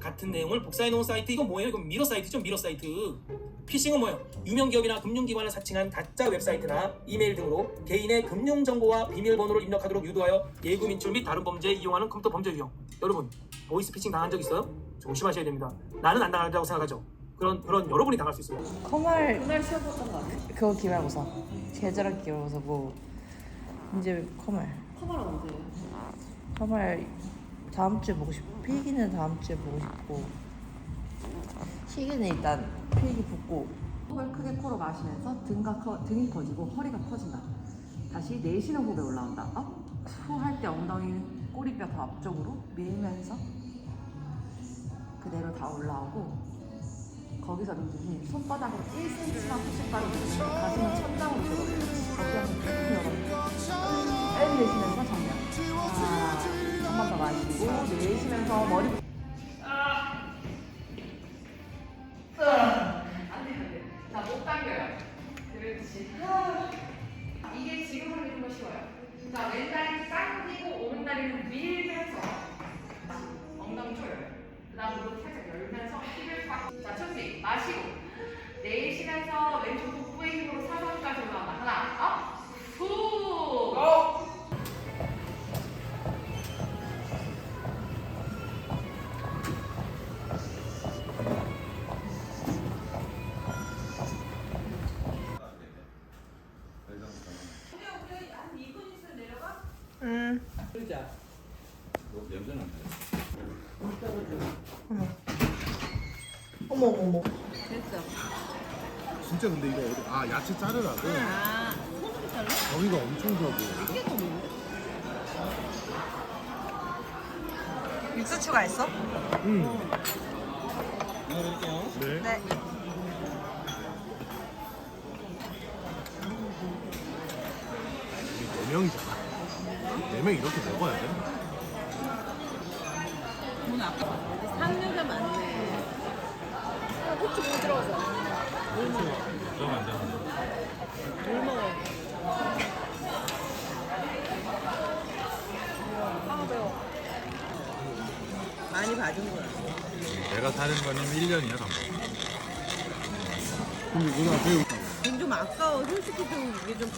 같은 내용을 복사해 놓은 사이트. 이건 뭐예요? 이건 미러 사이트죠? 미러 사이트. 피싱은 뭐예요? 유명 기업이나 금융기관을 사칭한 가짜 웹사이트나 이메일 등으로 개인의 금융 정보와 비밀번호를 입력하도록 유도하여 예금 인출 및 다른 범죄에 이용하는 컴퓨터 범죄 유형 여러분 보이스 피싱 당한 적 있어요? 조심하셔야 됩니다 나는 안 당한다고 생각하죠 그런 그런 여러분이 당할 수 있어요 커말 그날 시험 봤던 거 아니야? 그거 기말고사 계절학 기말고사 뭐 이제 커말 커버를 언제? 커말 다음 주에 보고 싶고 필기는 다음 주에 보고 싶고 시기는 일단 필기 붙고 호흡을 크게 코로 마시면서 등가 커, 등이 커지고 허리가 커진다. 다시 내쉬는 호흡에 올라온다. 업. 후할 때 엉덩이 꼬리뼈 더 앞쪽으로 밀면서 그대로 다 올라오고 거기서 민준이 손바닥으로 1cm만 푸시바로 누르면서 가슴은 천장으로 들어올려요. 어깨는 계속 열어요. 빨리 내쉬면서 정면. 하나, 한번 더 마시고 내쉬면서 머리 자, 내쉬면서 왼쪽 복부의 힘으로 사선까지 올라간다. 하나, 업, 후. 음 어머 어머 어머 진짜 근데 이거 어디 아 야채 자르라고? 거기가 엄청 좋아 보여 육수 추가했어? 응 네. 네 우리 네 명이잖아 네명 이렇게 먹어야 돼? 삼류가 많네. 많이 봐준 거야. 내가 사는 거는 1년이야 감독 근데 누나 배우 좀 아까워. 솔직히 좀 이게 좀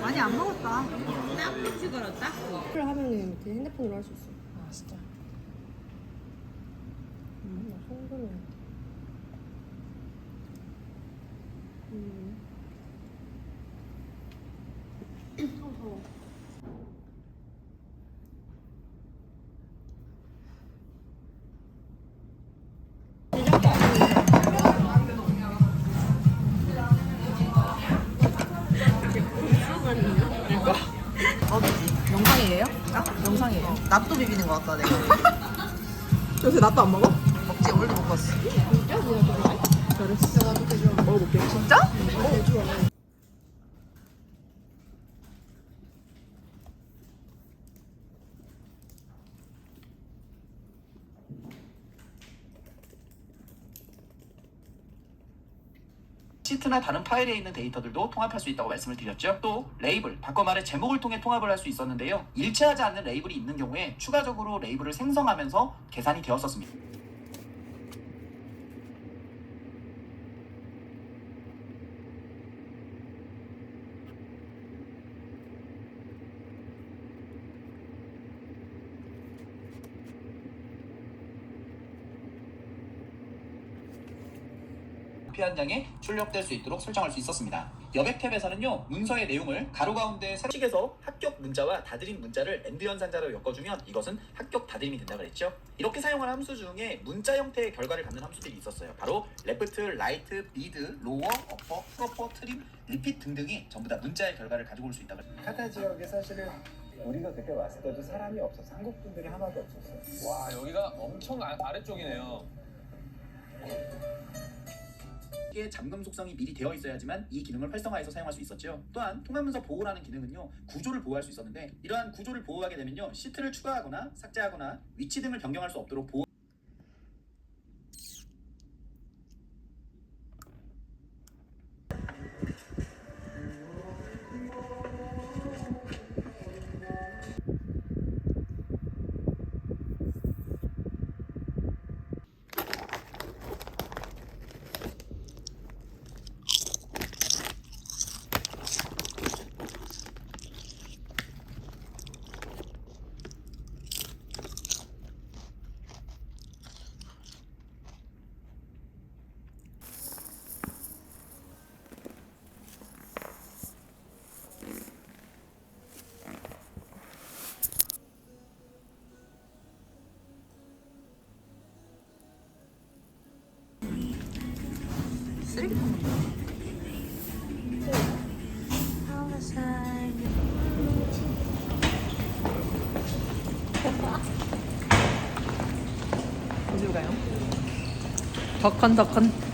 많이 안 먹었다 찍어라, 딱지. 를 하면은 그 핸드폰으로 할 수 있어. 아 진짜 음, 나 송도는. 음. 어디지? 영상이에요? 아? 영상이에요. 낫도 비비는 거 같다 내가. 요새 낫도 안 먹어? 먹지 원래도 못 봤어. 진짜? 잘했어. 나도. 먹어볼게. 진짜? 좋 시트나 다른 파일에 있는 데이터들도 통합할 수 있다고 말씀을 드렸죠. 또 레이블, 바꿔 말해 제목을 통해 통합을 할 수 있었는데요. 일치하지 않는 레이블이 있는 경우에 추가적으로 레이블을 생성하면서 계산이 되었었습니다. 필요한 양에 출력될 수 있도록 설정할 수 있었습니다. 여백 탭에서는요 문서의 내용을 가로 가운데 색식에서 합격 문자와 다드림 문자를 엔드 연산자로 엮어주면 이것은 합격 다드림이 된다 그랬죠. 이렇게 사용한 함수 중에 문자 형태의 결과를 갖는 함수들이 있었어요. 바로 레프트, 라이트, 비드, 로어, 어퍼, 프로퍼, 트림, 리핏 등등이 전부 다 문자의 결과를 가지고 올 수 있다. 그랬죠. 카타 지역에 사실은 우리가 그때 왔을 때도 사람이 없었어. 한국 분들이 하나도 없었어. 와 여기가 엄청 아, 아래쪽이네요. 통합기에 잠금 속성이 미리 되어 있어야지만 이 기능을 활성화해서 사용할 수 있었죠. 또한 통합문서 보호라는 기능은요 구조를 보호할 수 있었는데 이러한 구조를 보호하게 되면요 시트를 추가하거나 삭제하거나 위치 등을 변경할 수 없도록 보호. 더컨 더컨.